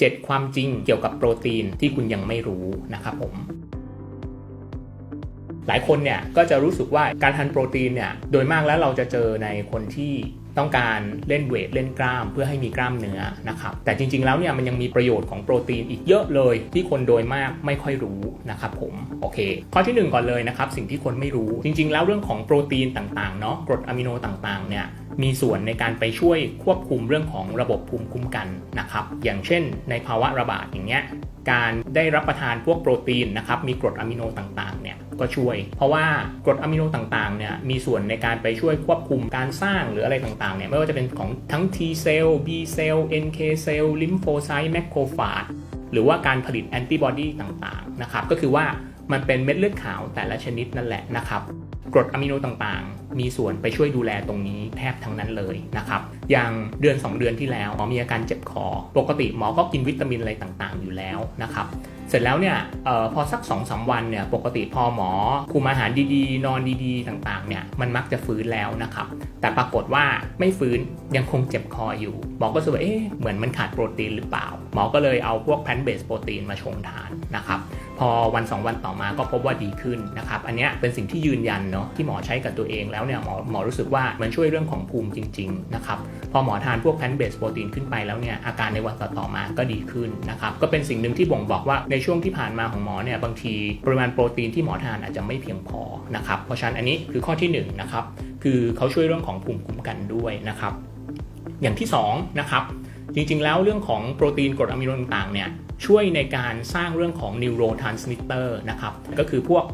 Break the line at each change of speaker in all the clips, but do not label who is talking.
7 ความจริงเกี่ยวกับโปรตีนที่คุณยังไม่รู้นะครับผม หลายคนเนี่ยก็จะรู้สึกว่าการทานโปรตีนเนี่ยโดยมากแล้วเราจะเจอในคนที่ต้องการเล่นเวทเล่นกล้ามเพื่อให้มีกล้ามเนื้อนะครับแต่จริงๆแล้วเนี่ยมันยังมีประโยชน์ของโปรตีนอีกเยอะเลย ที่คนโดยมากไม่ค่อยรู้นะครับผมโอเค ข้อที่หนึ่งก่อนเลยนะครับสิ่งที่คนไม่รู้จริง ๆ แล้วเรื่องของโปรตีนต่างๆเนาะกรดอะมิโนต่างๆเนี่ย มีส่วนในการไปช่วยควบคุมเรื่องของระบบภูมิคุ้มกันนะครับ อย่างเช่น ในภาวะระบาดอย่างเงี้ยการได้รับประทานพวกโปรตีนนะครับมีกรดอะมิโนต่างๆเนี่ยก็ช่วย เพราะว่ากรดอะมิโนต่างๆเนี่ยมีส่วนในการไปช่วยควบคุมการสร้างหรืออะไรต่างๆเนี่ยไม่ว่าจะเป็นของทั้ง T เซลล์ B เซลล์ NK เซลล์ลิมโฟไซต์แมคโครฟาจหรือว่าการผลิตแอนติบอดีต่างๆนะครับก็คือว่ามันเป็นเม็ดเลือดขาวแต่ละชนิดนั่นแหละนะครับ กรดอะมิโนต่างๆ มีส่วนไปช่วยดูแลตรงนี้แทบทั้งนั้นเลยนะครับ อย่างเดือน 2 เดือนที่แล้วหมอมีอาการเจ็บคอ ปกติหมอก็กินวิตามินอะไรต่างๆ อยู่แล้วนะครับ เสร็จแล้วเนี่ยออพอสัก2อสวันเนี่ย ปกติพอหมอคุมอาหารดีๆ นอนดีๆ ต่างๆ เนี่ย มันมักจะฟื้นแล้วนะครับ แต่ปรากฏว่าไม่ฟื้นยังคงเจ็บคออยู่ หมอก็รู้สึกว่าเอ๊ะ เหมือนมันขาดโปรตีนหรือเปล่า หมอก็เลยเอาพวกแพนเบสโปรตีนมาชงทานนะครับ พอวัน 2 วันต่อมาก็พบว่าดีขึ้นนะครับ อันนี้เป็นสิ่งที่ยืนยันเนาะที่หมอใช้กับตัวเองแล้วเนี่ยหมอหมอรู้สึกว่ามันช่วยเรื่องของภูมิจริงๆนะครับพอหมอทานพวกแพนเบสโปรตีนขึ้นไปแล้วเนี่ยอาการในวันต่อๆมาก็ดีขึ้นนะครับก็เป็นสิ่งหนึ่งที่บ่งบอกว่าในช่วงที่ผ่านมาของหมอเนี่ยบางทีปริมาณโปรตีนที่หมอทานอาจจะไม่เพียงพอนะครับเพราะฉะนั้นอันนี้คือข้อที่1นงนะครับคือเขาช่วยเรื่องของภูมิคุ้มกันด้วยนะครับอย่างที่2นะครับ จริงๆ แล้วเรื่องของโปรตีนกรดอะมิโนต่างๆเนี่ยช่วยในการสร้างเรื่องของนิวโรทรานสมิเตอร์นะครับ ก็คือพวก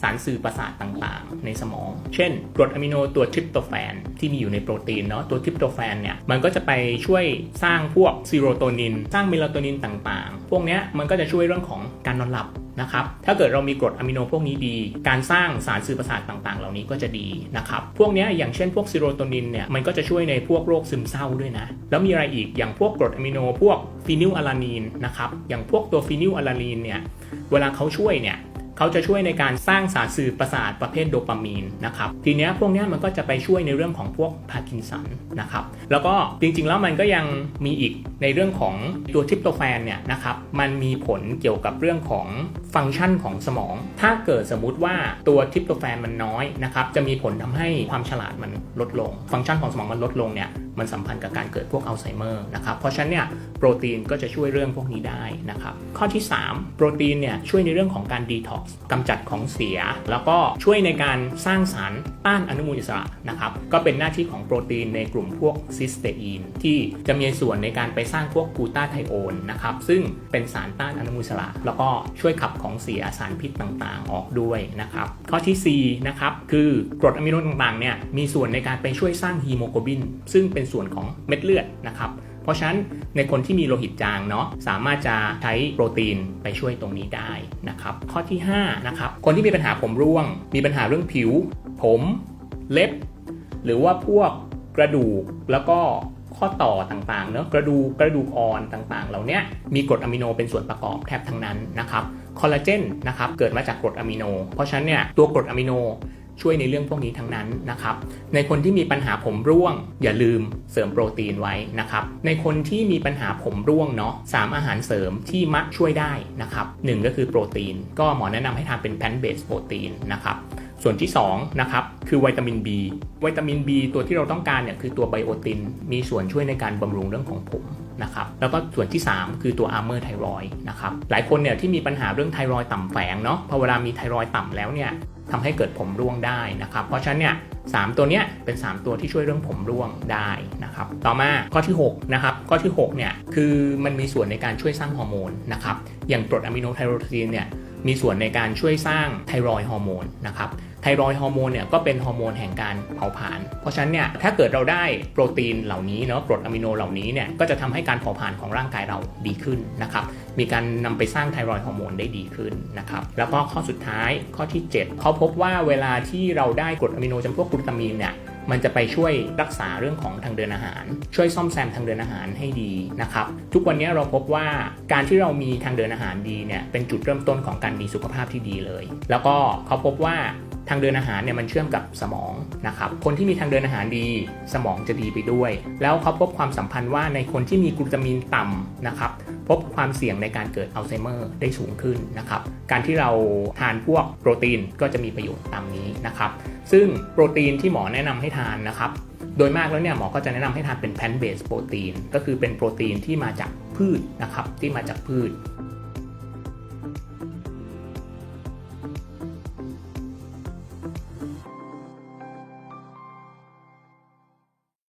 สารสื่อประสาทต่างๆ ในสมอง เช่น กรดอะมิโนตัวทริปโตแฟนที่มีอยู่ในโปรตีนเนาะ ตัวทริปโตแฟนเนี่ย มันก็จะไปช่วยสร้างพวกซีโรโทนิน สร้างเมลาโทนินต่างๆ พวกเนี้ยมันก็จะช่วยเรื่องของการนอนหลับ นะครับ ถ้าเกิดเรามีกรดอะมิโนพวกนี้ดี การสร้างสารสื่อประสาทต่างๆ เหล่านี้ก็จะดีนะครับ พวกนี้อย่างเช่นพวกซีโรโทนินเนี่ย มันก็จะช่วยในพวกโรคซึมเศร้าด้วยนะ แล้วมีอะไรอีก อย่างพวกกรดอะมิโน พวกฟีนิลอะลานีนนะครับ อย่างพวกตัวฟีนิลอะลานีนเนี่ย เวลาเขาช่วยเนี่ย เขาจะช่วยในการสร้างสารสื่อประสาทประเภทโดปามีนนะครับทีเนี้ยพวกเนี้ยมันก็จะไปช่วยในเรื่องของพวกพาร์กินสันนะครับแล้วก็จริงๆแล้วมันก็ยังมีอีกในเรื่องของตัวทริปโตแฟนเนี่ยนะครับมันมีผลเกี่ยวกับเรื่องของฟังก์ชันของสมอง ถ้าเกิดสมมุติว่าตัวทริปโตแฟนมันน้อยนะครับจะมีผลทำให้ความฉลาดมันลดลง ฟังก์ชันของสมองมันลดลงเนี่ยมันสัมพันธ์กับการเกิดพวกอัลไซเมอร์นะครับ เพราะฉะนั้นเนี่ยโปรตีนก็จะช่วยเรื่องพวกนี้ได้นะครับ ข้อที่ 3 โปรตีนเนี่ยช่วยในเรื่องของการดีท็อกซ์กำจัดของเสีย แล้วก็ช่วยในการสร้างสารต้านอนุมูลอิสระนะครับ ก็เป็นหน้าที่ของโปรตีนในกลุ่มพวกซิสเตอีนที่จะมีส่วนในการไปสร้างพวกกูตาไทโอนนะครับซึ่งเป็นสารต้านอนุมูลอิสระ แล้วก็ช่วยขับของเสียสารพิษต่างๆ ออกด้วยนะครับ ข้อที่4นะครับคือกรดอะมิโนต่างๆเนี่ยมีส่วนในการไปช่วยสร้างฮีโมโกลบิน ซึ่งเป็น็นส่วนของเม็ดเลือดนะครับ เพราะฉะนั้นในคนที่มีโลหิตจางเนาะสามารถจะใช้โปรตีนไปช่วยตรงนี้ได้นะครับ ข้อที่5นะครับคนที่มีปัญหาผมร่วง มีปัญหาเรื่องผิว ผม เล็บ หรือว่าพวกกระดูกแล้วก็ข้อต่อต่างๆเนอะกระดูกกระดูกอ่อนต่างๆ เหล่านี้มีกรดอะมิโนเป็นส่วนประกอบแทบทั้งนั้นนะครับคอลลาเจนนะครับเกิดมาจากกรดอะมิโน เพราะฉะนั้นเนี่ยตัวกรดอะมิโน ช่วยในเรื่องพวกนี้ทั้งนั้นนะครับ ในคนที่มีปัญหาผมร่วง อย่าลืมเสริมโปรตีนไว้นะครับ ในคนที่มีปัญหาผมร่วงเนาะสามอาหารเสริมที่มักช่วยได้นะครับหนึ่งก็คือโปรตีน ก็หมอแนะนำให้ทานเป็นแพนเบสโปรตีนนะครับส่วนที่2นะครับคือวิตามิน B วิตามิน B ตัวที่เราต้องการเนี่ยคือตัวไบโอติน มีส่วนช่วยในการบำรุงเรื่องของผม นะครับแล้วก็ส่วนที่ 3 คือตัวอาร์เมอร์ไทรอยนะครับหลายคนเนี่ยที่มีปัญหาเรื่องไทรอยต่ำแฝงเนาะพอเวลามีไทรอยต่ำแล้วเนี่ยทำให้เกิดผมร่วงได้นะครับ เพราะฉะนั้นเนี่ยสตัวเนี้ยเป็น 3 ตัวที่ช่วยเรื่องผมร่วงได้นะครับ ต่อมาข้อที่6นะครับข้อที่6เนี่ยคือมันมีส่วนในการช่วยสร้างฮอร์โมนนะครับอย่างกรดอะมิโนไทโรซีนเนี่ยมีส่วนในการช่วยสร้างไทรอยฮอร์โมนนะครับ ไทรอยฮอร์โมนเนี่ยก็เป็นฮอร์โมนแห่งการเผาผลาญ เพราะฉะนั้นเนี่ยถ้าเกิดเราได้โปรตีนเหล่านี้เนาะกรดอะมิโนเหล่านี้เนี่ยก็จะทำให้การเผาผลาญของร่างกายเราดีขึ้นนะครับมีการนำไปสร้างไทรอยฮอร์โมนได้ดีขึ้นนะครับแล้วก็ข้อสุดท้ายข้อที่ 7 เขาพบว่าเวลาที่เราได้กรดอะมิโนจำพวกกลูตามีนเนี่ยมันจะไปช่วยรักษาเรื่องของทางเดินอาหาร ช่วยซ่อมแซมทางเดินอาหารให้ดีนะครับทุกวันนี้เราพบว่าการที่เรามีทางเดินอาหารดีเนี่ยเป็นจุดเริ่มต้นของการมีสุขภาพที่ดีเลย แล้วก็เขาพบว่า ทางเดินอาหารเนี่ยมันเชื่อมกับสมองนะครับ คนที่มีทางเดินอาหารดีสมองจะดีไปด้วย แล้วเขาพบความสัมพันธ์ว่าในคนที่มีกลูตามีนต่ำนะครับ พบความเสี่ยงในการเกิดอัลไซเมอร์ได้สูงขึ้นนะครับ การที่เราทานพวกโปรตีนก็จะมีประโยชน์ตามนี้นะครับ ซึ่งโปรตีนที่หมอแนะนำให้ทานนะครับ โดยมากแล้วเนี่ยหมอก็จะแนะนำให้ทานเป็นแพนเบสโปรตีนก็คือเป็นโปรตีนที่มาจากพืชนะครับที่มาจากพืช